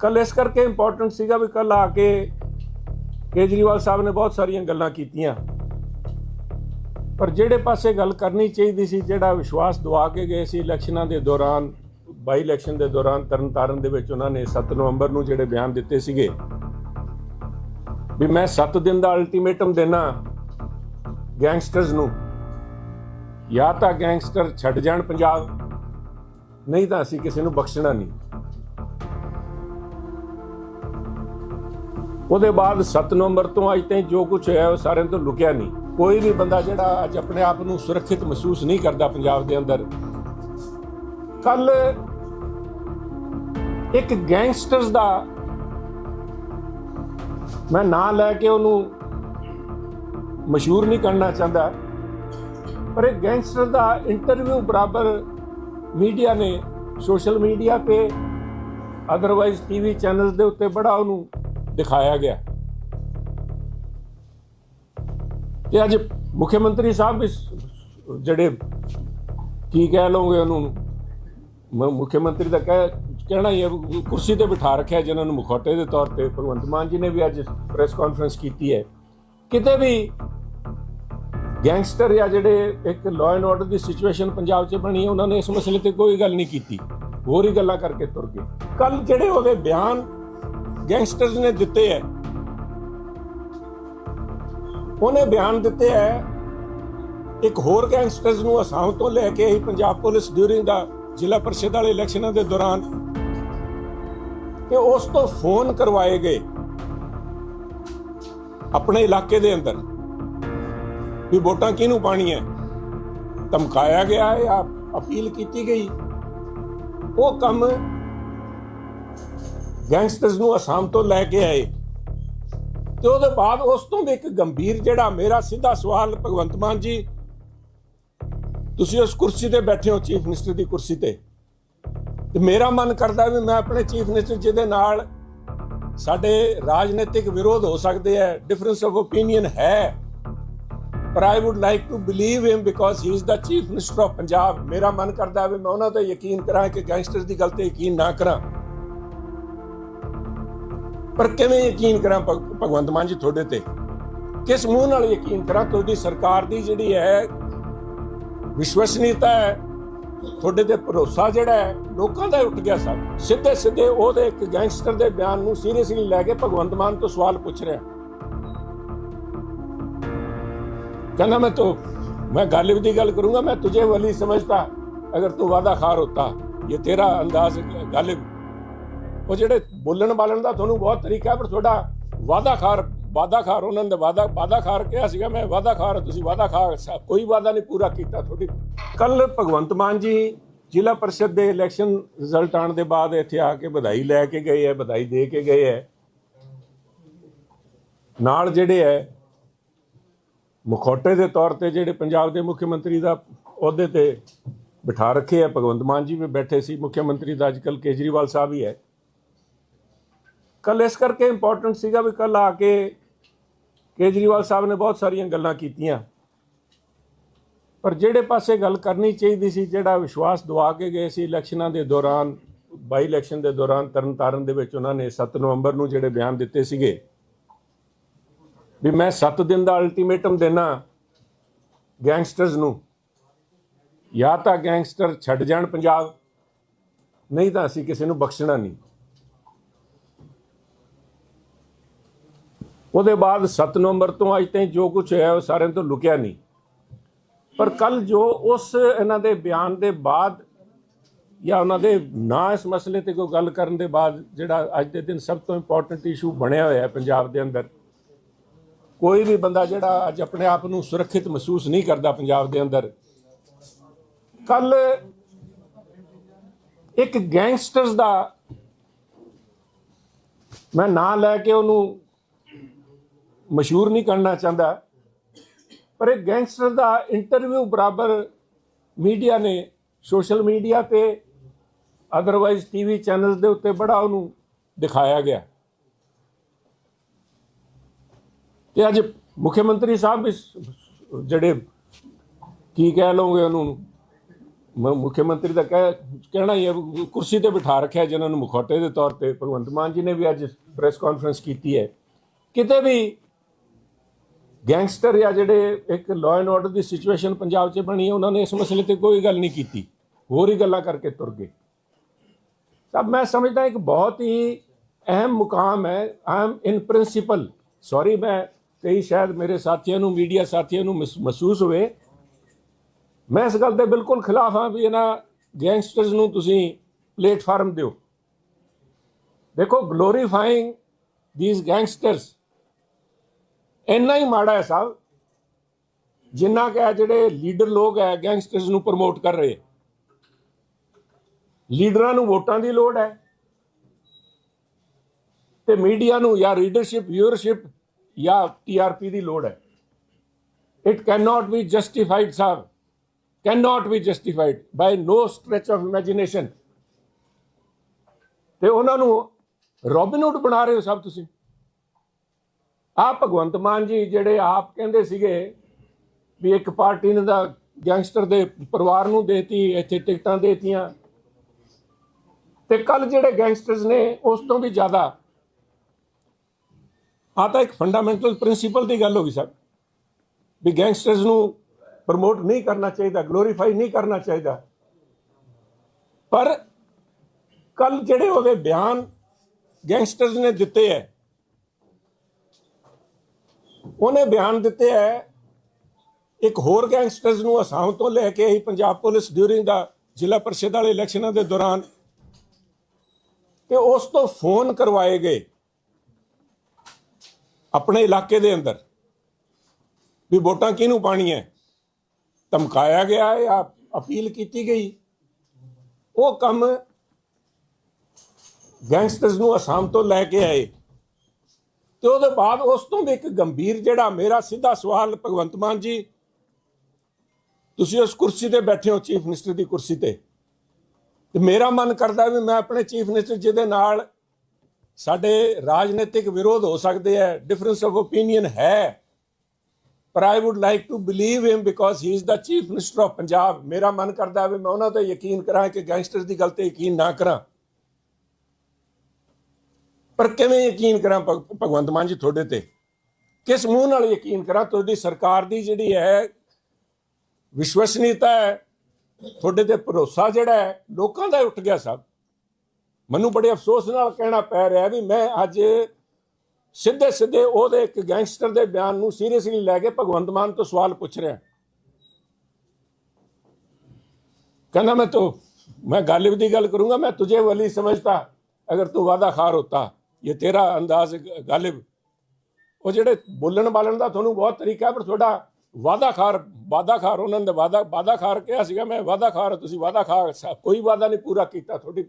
ਕੱਲ ਇਸ ਕਰਕੇ ਇੰਪੋਰਟੈਂਟ ਸੀਗਾ ਵੀ ਕੱਲ ਆ ਕੇ ਕੇਜਰੀਵਾਲ ਸਾਹਿਬ ਨੇ ਬਹੁਤ ਸਾਰੀਆਂ ਗੱਲਾਂ ਕੀਤੀਆਂ। ਪਰ ਜਿਹੜੇ ਪਾਸੇ ਗੱਲ ਕਰਨੀ ਚਾਹੀਦੀ ਸੀ, ਜਿਹੜਾ ਵਿਸ਼ਵਾਸ ਦਵਾ ਕੇ ਗਏ ਸੀ ਇਲੈਕਸ਼ਨਾਂ ਦੇ ਦੌਰਾਨ, ਬਾਈ ਇਲੈਕਸ਼ਨ ਦੇ ਦੌਰਾਨ ਤਰਨਤਾਰਨ ਦੇ ਵਿੱਚ ਉਹਨਾਂ ਨੇ 7 ਨਵੰਬਰ ਨੂੰ ਜਿਹੜੇ ਬਿਆਨ ਦਿੱਤੇ ਸੀਗੇ, ਵੀ ਮੈਂ 7 ਦਿਨ ਦਾ ਅਲਟੀਮੇਟਮ ਦੇਣਾ ਗੈਂਗਸਟਰਸ ਨੂੰ। ਜਾਂ ਤਾਂ ਗੈਂਗਸਟਰ ਛੱਡ ਜਾਣ ਪੰਜਾਬ, ਨਹੀਂ ਤਾਂ ਅਸੀਂ ਕਿਸੇ ਨੂੰ ਬਖਸ਼ਣਾ ਨਹੀਂ। ਉਹਦੇ ਬਾਅਦ 7 ਨਵੰਬਰ ਤੋਂ ਅੱਜ ਤਾਈਂ ਜੋ ਕੁਝ ਹੋਇਆ ਉਹ ਸਾਰਿਆਂ ਤੋਂ ਲੁਕਿਆ ਨਹੀਂ। ਕੋਈ ਵੀ ਬੰਦਾ ਜਿਹੜਾ ਅੱਜ ਆਪਣੇ ਆਪ ਨੂੰ ਸੁਰੱਖਿਅਤ ਮਹਿਸੂਸ ਨਹੀਂ ਕਰਦਾ ਪੰਜਾਬ ਦੇ ਅੰਦਰ। ਕੱਲ ਇੱਕ ਗੈਂਗਸਟਰਸ ਦਾ ਮੈਂ ਨਾਂ ਲੈ ਕੇ ਉਹਨੂੰ ਮਸ਼ਹੂਰ ਨਹੀਂ ਕਰਨਾ ਚਾਹੁੰਦਾ। ਪਰ ਇੱਕ ਗੈਂਗਸਟਰ ਦਾ ਇੰਟਰਵਿਊ ਬਰਾਬਰ ਮੀਡੀਆ ਨੇ ਸੋਸ਼ਲ ਮੀਡੀਆ ਤੇ ਅਦਰਵਾਈਜ਼ ਟੀਵੀ ਚੈਨਲਸ ਦੇ ਉੱਤੇ ਬੜਾ ਉਹਨੂੰ ਦਿਖਾਇਆ ਗਿਆ। ਤੇ ਅੱਜ ਮੁੱਖ ਮੰਤਰੀ ਸਾਹਿਬ ਇਸ ਜਿਹੜੇ ਕੀ ਕਹਿ ਲਓਗੇ ਉਹਨੂੰ ਮੁੱਖ ਮੰਤਰੀ ਦਾ ਕਹਿ, ਕਹਿਣਾ ਹੀ ਹੈ, ਕੁਰਸੀ ਤੇ ਬਿਠਾ ਰੱਖਿਆ ਜਿਨ੍ਹਾਂ ਨੂੰ ਮੁਖੌਟੇ ਦੇ ਤੌਰ ਤੇ ਭਗਵੰਤ ਮਾਨ ਜੀ ਨੇ ਵੀ ਅੱਜ ਪ੍ਰੈਸ ਕਾਨਫਰੰਸ ਕੀਤੀ ਹੈ। ਕਿਤੇ ਵੀ ਗੈਂਗਸਟਰ ਜਾਂ ਜਿਹੜੇ ਇੱਕ ਲਾਅ ਐਂਡ ਆਰਡਰ ਦੀ ਸਿਚੁਏਸ਼ਨ ਪੰਜਾਬ 'ਚ ਬਣੀ ਹੈ, ਉਹਨਾਂ ਨੇ ਇਸ ਮਸਲੇ ਤੇ ਕੋਈ ਗੱਲ ਨਹੀਂ ਕੀਤੀ। ਹੋਰ ਹੀ ਗੱਲਾਂ ਕਰਕੇ ਤੁਰ ਗਏ। ਕੱਲ ਜਿਹੜੇ ਉਹਦੇ ਬਿਆਨ ਗੈਂਗਸਟਰਸ ਨੇ ਦਿੱਤੇ ਹੈ ਉਹਨੇ ਬਿਆਨ ਦਿੱਤੇ ਹੈ ਇੱਕ ਹੋਰ ਗੈਂਗਸਟਰਸ ਨੂੰ ਅਸਾਮ ਤੋਂ ਲੈ ਕੇ ਆਈ ਪੰਜਾਬ ਪੁਲਿਸ ਡਿਊਰਿੰਗ ਦਾ ਜ਼ਿਲ੍ਹਾ ਪਰਿਸ਼ਦ ਵਾਲੇ ਇਲੈਕਸ਼ਨਾਂ ਦੇ ਦੌਰਾਨ। ਤੇ ਉਸ ਤੋਂ ਫੋਨ ਕਰਵਾਏ ਗਏ ਆਪਣੇ ਇਲਾਕੇ ਦੇ ਅੰਦਰ ਵੀ ਵੋਟਾਂ ਕਿਹਨੂੰ ਪਾਣੀ ਹੈ ਧਮਕਾਇਆ ਗਿਆ ਹੈ ਅਪੀਲ ਕੀਤੀ ਗਈ। ਉਹ ਕੰਮ ਗੈਂਗਸਟਰਸ ਨੂੰ ਅਸਾਮ ਤੋਂ ਲੈ ਕੇ ਆਏ। ਤੇ ਉਹਦੇ ਬਾਅਦ ਉਸ ਤੋਂ ਵੀ ਇੱਕ ਗੰਭੀਰ ਜਿਹੜਾ ਮੇਰਾ ਸਿੱਧਾ ਸਵਾਲ, ਭਗਵੰਤ ਮਾਨ ਜੀ, ਤੁਸੀਂ ਉਸ ਕੁਰਸੀ ਤੇ ਬੈਠੇ ਹੋ, ਚੀਫ ਮਿਨਿਸਟਰ ਦੀ ਕੁਰਸੀ ਤੇ। ਤੇ ਮੇਰਾ ਮਨ ਕਰਦਾ ਵੀ ਮੈਂ ਆਪਣੇ ਚੀਫ ਮਿਨਿਸਟਰ ਜਿਹਦੇ ਨਾਲ ਸਾਡੇ ਰਾਜਨੀਤਿਕ ਵਿਰੋਧ ਹੋ ਸਕਦੇ ਹੈ ਡਿਫਰੈਂਸ ਆਫ ਓਪੀਨੀਅਨ ਹੈ। ਪਰ I would like to believe him because he is the chief minister of Punjab ਮੇਰਾ ਮਨ ਕਰਦਾ ਵੀ ਮੈਂ ਉਹਨਾਂ ਤੇ ਯਕੀਨ ਕਰਾਂ ਕਿ ਗੈਂਗਸਟਰਸ ਦੀ ਗੱਲ ਤੇ ਯਕੀਨ ਨਾ ਕਰਾਂ। ਪਰ ਕਿਵੇਂ ਯਕੀਨ ਕਰਾਂ ਭਗਵੰਤ ਮਾਨ ਜੀ ਤੁਹਾਡੇ ਤੇ? ਕਿਸ ਮੂੰਹ ਨਾਲ ਯਕੀਨ ਕਰਾਂ? ਤੁਹਾਡੀ ਸਰਕਾਰ ਦੀ ਜਿਹੜੀ ਹੈ ਵਿਸ਼ਵਸਨੀਇਤਾ ਹੈ, ਤੁਹਾਡੇ ਤੇ ਭਰੋਸਾ ਜਿਹੜਾ ਹੈ, ਲੋਕਾਂ ਦਾ ਉੱਠ ਗਿਆ ਸਭ ਸਿੱਧੇ ਸਿੱਧੇ ਉਹਦੇ ਇੱਕ ਗੈਂਗਸਟਰ ਦੇ ਬਿਆਨ ਨੂੰ ਸੀਰੀਅਸਲੀ ਲੈ ਕੇ ਭਗਵੰਤ ਮਾਨ ਤੋਂ ਸਵਾਲ ਪੁੱਛ ਰਿਹਾ। ਕਹਿੰਦਾ, ਮੈਂ ਤੂੰ, ਮੈਂ मैं गालिब की गल करूंगा मैं तुझे वली ਸਮਝਦਾ। ਅਗਰ ਤੂੰ वादा ਖਾਰ होता ये ਤੇਰਾ ਅੰਦਾਜ਼ गालिब ਉਹ ਜਿਹੜੇ ਬੋਲਣ ਬਾਲਣ ਦਾ ਤੁਹਾਨੂੰ ਬਹੁਤ ਤਰੀਕਾ ਪਰ ਤੁਹਾਡਾ ਵਾਦਾ ਖਾਰ ਵਾਦਾ ਖਾਰ ਉਹਨਾਂ ਨੇ ਵਾਦਾ ਵਾਦਾ ਖਾਰ ਕਿਹਾ ਸੀਗਾ, ਮੈਂ ਵਾਦਾ ਖਾਰ, ਤੁਸੀਂ ਵਾਦਾ ਖਾਰ ਕੋਈ ਵਾਦਾ ਨਹੀਂ ਪੂਰਾ ਕੀਤਾ ਤੁਹਾਡੀ। ਕੱਲ ਭਗਵੰਤ ਮਾਨ ਜੀ ਜ਼ਿਲ੍ਹਾ ਪਰਿਸ਼ਦ ਦੇ ਇਲੈਕਸ਼ਨ ਰਿਜ਼ਲਟ ਆਉਣ ਦੇ ਬਾਅਦ ਇੱਥੇ ਆ ਕੇ ਵਧਾਈ ਲੈ ਕੇ ਗਏ ਹੈ, ਵਧਾਈ ਦੇ ਕੇ ਗਏ ਹੈ। ਨਾਲ ਜਿਹੜੇ ਹੈ, ਮੁਖੌਟੇ ਦੇ ਤੌਰ ਤੇ ਜਿਹੜੇ ਪੰਜਾਬ ਦੇ ਮੁੱਖ ਮੰਤਰੀ ਦਾ ਅਹੁਦੇ ਤੇ ਬਿਠਾ ਰੱਖੇ ਆ ਭਗਵੰਤ ਮਾਨ ਜੀ ਵੀ ਬੈਠੇ ਸੀ, ਮੁੱਖ ਮੰਤਰੀ ਦਾ ਅੱਜਕੱਲ ਕੇਜਰੀਵਾਲ ਸਾਹਿਬ ਹੀ ਹੈ। ਕੱਲ ਇਸ ਕਰਕੇ ਇੰਪੋਰਟੈਂਟ ਸੀਗਾ ਵੀ ਕੱਲ ਆ ਕੇ ਕੇਜਰੀਵਾਲ ਸਾਹਿਬ ਨੇ ਬਹੁਤ ਸਾਰੀਆਂ ਗੱਲਾਂ ਕੀਤੀਆਂ। ਪਰ ਜਿਹੜੇ ਪਾਸੇ ਗੱਲ ਕਰਨੀ ਚਾਹੀਦੀ ਸੀ, ਜਿਹੜਾ ਵਿਸ਼ਵਾਸ ਦਵਾ ਕੇ ਗਏ ਸੀ ਇਲੈਕਸ਼ਨਾਂ ਦੇ ਦੌਰਾਨ, ਬਾਈ ਇਲੈਕਸ਼ਨ ਦੇ ਦੌਰਾਨ ਤਰਨਤਾਰਨ ਦੇ ਵਿੱਚ ਉਹਨਾਂ ਨੇ 7 ਨਵੰਬਰ ਨੂੰ ਜਿਹੜੇ ਬਿਆਨ ਦਿੱਤੇ ਸੀਗੇ, ਵੀ ਮੈਂ 7 ਦਿਨ ਦਾ ਅਲਟੀਮੇਟਮ ਦੇਣਾ ਗੈਂਗਸਟਰਸ ਨੂੰ। ਜਾਂ ਤਾਂ ਗੈਂਗਸਟਰ ਛੱਡ ਜਾਣ ਪੰਜਾਬ, ਨਹੀਂ ਤਾਂ ਅਸੀਂ ਕਿਸੇ ਨੂੰ ਬਖਸ਼ਣਾ ਨਹੀਂ। ਉਹਦੇ ਬਾਅਦ 7 ਨਵੰਬਰ ਤੋਂ ਅੱਜ ਤਾਈਂ ਜੋ ਕੁਝ ਹੋਇਆ ਉਹ ਸਾਰਿਆਂ ਤੋਂ ਲੁਕਿਆ ਨਹੀਂ। ਪਰ ਕੱਲ ਜੋ ਉਸ ਇਹਨਾਂ ਦੇ ਬਿਆਨ ਦੇ ਬਾਅਦ ਜਾਂ ਉਹਨਾਂ ਦੇ ਨਾ ਇਸ ਮਸਲੇ ਤੇ ਕੋਈ ਗੱਲ ਕਰਨ ਦੇ ਬਾਅਦ ਜਿਹੜਾ ਅੱਜ ਦੇ ਦਿਨ ਸਭ ਤੋਂ ਇੰਪੋਰਟੈਂਟ ਇਸ਼ੂ ਬਣਿਆ ਹੋਇਆ ਹੈ ਪੰਜਾਬ ਦੇ ਅੰਦਰ, ਕੋਈ ਵੀ ਬੰਦਾ ਜਿਹੜਾ ਅੱਜ ਆਪਣੇ ਆਪ ਨੂੰ ਸੁਰੱਖਿਅਤ ਮਹਿਸੂਸ ਨਹੀਂ ਕਰਦਾ ਪੰਜਾਬ ਦੇ ਅੰਦਰ। ਕੱਲ ਇੱਕ ਗੈਂਗਸਟਰਸ ਦਾ ਮੈਂ ਨਾਂ ਲੈ ਕੇ ਉਹਨੂੰ ਮਸ਼ਹੂਰ ਨਹੀਂ ਕਰਨਾ ਚਾਹੁੰਦਾ। ਪਰ ਇੱਕ ਗੈਂਗਸਟਰ ਦਾ ਇੰਟਰਵਿਊ ਬਰਾਬਰ ਮੀਡੀਆ ਨੇ ਸੋਸ਼ਲ ਮੀਡੀਆ ਤੇ ਅਦਰਵਾਈਜ਼ ਟੀਵੀ ਚੈਨਲਸ ਦੇ ਉੱਤੇ ਬੜਾ ਉਹਨੂੰ ਦਿਖਾਇਆ ਗਿਆ। ਤੇ ਅੱਜ ਮੁੱਖ ਮੰਤਰੀ ਸਾਹਿਬ ਇਸ ਜਿਹੜੇ ਕੀ ਕਹਿ ਲਓਗੇ ਉਹਨੂੰ ਮੁੱਖ ਮੰਤਰੀ ਦਾ ਕਹਿ, ਕਹਿਣਾ ਹੀ ਹੈ ਵੀ ਕੁਰਸੀ ਤੇ ਬਿਠਾ ਰੱਖਿਆ ਜਿਨ੍ਹਾਂ ਨੂੰ ਮੁਖੌਟੇ ਦੇ ਤੌਰ ਤੇ ਭਗਵੰਤ ਮਾਨ ਜੀ ਨੇ ਵੀ ਅੱਜ ਪ੍ਰੈਸ ਕਾਨਫਰੰਸ ਕੀਤੀ ਹੈ। ਕਿਤੇ ਵੀ ਗੈਂਗਸਟਰ ਜਾਂ ਜਿਹੜੇ ਇੱਕ ਲਾਅ ਐਂਡ ਆਰਡਰ ਦੀ ਸਿਚੁਏਸ਼ਨ ਪੰਜਾਬ 'ਚ ਬਣੀ ਹੈ, ਉਹਨਾਂ ਨੇ ਇਸ ਮਸਲੇ ਤੇ ਕੋਈ ਗੱਲ ਨਹੀਂ ਕੀਤੀ। ਹੋਰ ਹੀ ਗੱਲਾਂ ਕਰਕੇ ਤੁਰ ਗਏ। ਸਭ ਮੈਂ ਸਮਝਦਾ ਇੱਕ ਬਹੁਤ ਹੀ ਅਹਿਮ ਮੁਕਾਮ ਹੈ ਆਮ ਇਨ ਪ੍ਰਿੰਸੀਪਲ ਸੌਰੀ ਮੈਂ ਕਈ ਸ਼ਾਇਦ ਮੇਰੇ ਸਾਥੀਆਂ ਨੂੰ ਮੀਡੀਆ ਸਾਥੀਆਂ ਨੂੰ ਮਹਿਸ- ਮਹਿਸੂਸ ਹੋਵੇ। ਮੈਂ ਇਸ ਗੱਲ ਦੇ ਬਿਲਕੁਲ ਖਿਲਾਫ ਹਾਂ ਵੀ ਇਹਨਾਂ ਗੈਂਗਸਟਰਸ ਨੂੰ ਤੁਸੀਂ ਪਲੇਟਫਾਰਮ ਦਿਓ। ਦੇਖੋ ਗਲੋਰੀਫਾਈਂਗ ਥੀਸ ਗੈਂਗਸਟਰਸ ਇੰਨਾ ਹੀ ਮਾੜਾ ਹੈ ਸਾਹਿਬ, ਜਿੰਨਾ ਕਿ ਜਿਹੜੇ ਲੀਡਰ ਲੋਕ ਹੈ ਗੈਂਗਸਟਰਸ ਨੂੰ ਪ੍ਰਮੋਟ ਕਰ ਰਹੇ ਲੀਡਰਾਂ ਨੂੰ ਵੋਟਾਂ ਦੀ ਲੋੜ ਹੈ। ਤੇ ਮੀਡੀਆ ਨੂੰ ਜਾਂ ਰੀਡਰਸ਼ਿਪ ਵਿਊਅਰਸ਼ਿਪ ਜਾਂ ਟੀਆਰਪੀ ਦੀ ਲੋੜ ਹੈ। It can not be justified Sahib. Can not be justified by no stretch of imagination ਤੇ ਉਹਨਾਂ ਨੂੰ ਰੋਬਿਨਹੁੱਡ ਬਣਾ ਰਹੇ ਹੋ ਸਭ ਤੁਸੀਂ? ਆਪ ਭਗਵੰਤ ਮਾਨ ਜੀ ਜਿਹੜੇ ਆਪ ਕਹਿੰਦੇ ਸੀਗੇ ਵੀ ਇੱਕ ਪਾਰਟੀ ਨੇ ਦਾ ਗੈਂਗਸਟਰ ਦੇ ਪਰਿਵਾਰ ਨੂੰ ਦੇਤੀ, ਇੱਥੇ ਟਿਕਟਾਂ ਦੇਤੀਆਂ। ਤੇ ਕੱਲ ਜਿਹੜੇ ਗੈਂਗਸਟਰਸ ਨੇ, ਉਸ ਤੋਂ ਵੀ ਜ਼ਿਆਦਾ। ਆ ਤਾਂ ਇੱਕ ਫੰਡਾਮੈਂਟਲ ਪ੍ਰਿੰਸੀਪਲ ਦੀ ਗੱਲ ਹੋ ਗਈ, ਸਰ। ਵੀ ਗੈਂਗਸਟਰਸ ਨੂੰ ਪ੍ਰਮੋਟ ਨਹੀਂ ਕਰਨਾ ਚਾਹੀਦਾ ਗਲੋਰੀਫਾਈ ਨਹੀਂ ਕਰਨਾ ਚਾਹੀਦਾ। ਪਰ ਕੱਲ ਜਿਹੜੇ ਉਹਦੇ ਬਿਆਨ ਗੈਂਗਸਟਰਸ ਨੇ ਦਿੱਤੇ ਹੈ ਉਹਨੇ ਬਿਆਨ ਦਿੱਤੇ ਹੈ, ਇੱਕ ਹੋਰ ਗੈਂਗਸਟਰਸ ਨੂੰ ਅਸਾਮ ਤੋਂ ਲੈ ਕੇ ਆਈ ਪੰਜਾਬ ਪੁਲਿਸ ਡਿਊਰਿੰਗ ਦਾ ਜ਼ਿਲ੍ਹਾ ਪਰਿਸ਼ਦ ਵਾਲੇ ਇਲੈਕਸ਼ਨਾਂ ਦੇ ਦੌਰਾਨ ਤੇ ਉਸ ਤੋਂ ਫੋਨ ਕਰਵਾਏ ਗਏ ਆਪਣੇ ਇਲਾਕੇ ਦੇ ਅੰਦਰ ਵੀ ਵੋਟਾਂ ਕਿਹਨੂੰ ਪਾਣੀਆਂ ਧਮਕਾਇਆ ਗਿਆ ਹੈ ਜਾਂ ਅਪੀਲ ਕੀਤੀ ਗਈ। ਉਹ ਕੰਮ ਗੈਂਗਸਟਰਸ ਨੂੰ ਅਸਾਮ ਤੋਂ ਲੈ ਕੇ ਆਏ। ਤੇ ਉਹਦੇ ਬਾਅਦ ਉਸ ਤੋਂ ਵੀ ਇੱਕ ਗੰਭੀਰ ਜਿਹੜਾ ਮੇਰਾ ਸਿੱਧਾ ਸਵਾਲ, ਭਗਵੰਤ ਮਾਨ ਜੀ, ਤੁਸੀਂ ਉਸ ਕੁਰਸੀ ਤੇ ਬੈਠੇ ਹੋ, ਚੀਫ ਮਿਨਿਸਟਰ ਦੀ ਕੁਰਸੀ ਤੇ। ਤੇ ਮੇਰਾ ਮਨ ਕਰਦਾ ਵੀ ਮੈਂ ਆਪਣੇ ਚੀਫ ਮਿਨਿਸਟਰ ਜਿਹਦੇ ਨਾਲ ਸਾਡੇ ਰਾਜਨੀਤਿਕ ਵਿਰੋਧ ਹੋ ਸਕਦੇ ਹੈ ਡਿਫਰੈਂਸ ਆਫ ਓਪੀਨੀਅਨ ਹੈ। ਪਰ I would like to believe him because he is the chief minister of Punjab ਮੇਰਾ ਮਨ ਕਰਦਾ ਵੀ ਮੈਂ ਉਹਨਾਂ ਤੇ ਯਕੀਨ ਕਰਾਂ ਕਿ ਗੈਂਗਸਟਰ ਦੀ ਗੱਲ ਤੇ ਯਕੀਨ ਨਾ ਕਰਾਂ। ਪਰ ਕਿਵੇਂ ਯਕੀਨ ਕਰਾਂ ਭਗਵੰਤ ਮਾਨ ਜੀ ਤੁਹਾਡੇ ਤੇ? ਕਿਸ ਮੂੰਹ ਨਾਲ ਯਕੀਨ ਕਰਾਂ? ਤੁਹਾਡੀ ਸਰਕਾਰ ਦੀ ਜਿਹੜੀ ਹੈ ਵਿਸ਼ਵਸਨੀਯਤਾ ਹੈ, ਤੁਹਾਡੇ ਤੇ ਭਰੋਸਾ ਜਿਹੜਾ ਹੈ, ਲੋਕਾਂ ਦਾ ਉੱਠ ਗਿਆ ਸਭ। ਮੈਨੂੰ ਬੜੇ ਅਫਸੋਸ ਨਾਲ ਕਹਿਣਾ ਪੈ ਰਿਹਾ ਵੀ ਮੈਂ ਅੱਜ ਸਿੱਧੇ ਸਿੱਧੇ ਉਹਦੇ ਇੱਕ ਗੈਂਗਸਟਰ ਦੇ ਬਿਆਨ ਨੂੰ ਸੀਰੀਅਸਲੀ ਲੈ ਕੇ ਭਗਵੰਤ ਮਾਨ ਤੋਂ ਸਵਾਲ ਪੁੱਛ ਰਿਹਾ। ਕਹਿੰਦਾ ਮੈਂ ਤੋ, ਮੈਂ ਗਾਲਿਬ ਦੀ ਗੱਲ ਕਰੂੰਗਾ, ਮੈਂ ਤੁਝੇ ਵਲੀ ਸਮਝਤਾ ਅਗਰ ਤੂੰ ਵਾਦਾ ਖਾਰ ਹੋਤਾ। ਇਹ ਤੇਰਾ ਅੰਦਾਜ਼ ਗਾਲਿਬ ਉਹ ਜਿਹੜੇ ਬੋਲਣ ਬਾਲਣ ਦਾ ਤੁਹਾਨੂੰ ਬਹੁਤ ਤਰੀਕਾ ਪਰ ਤੁਹਾਡਾ ਵਾਦਾਖਾਰ ਵਾਦਾਖਾਰ ਉਹਨਾਂ ਨੇ ਵਾਦਾ ਖਾਰ ਕਿਹਾ ਸੀਗਾ, ਮੈਂ ਵਾਦਾਖਾਰ ਤੁਸੀਂ ਵਾਦਾ ਖਾ, ਕੋਈ ਵਾਦਾ ਨਹੀਂ ਪੂਰਾ ਕੀਤਾ ਤੁਹਾਡੀ।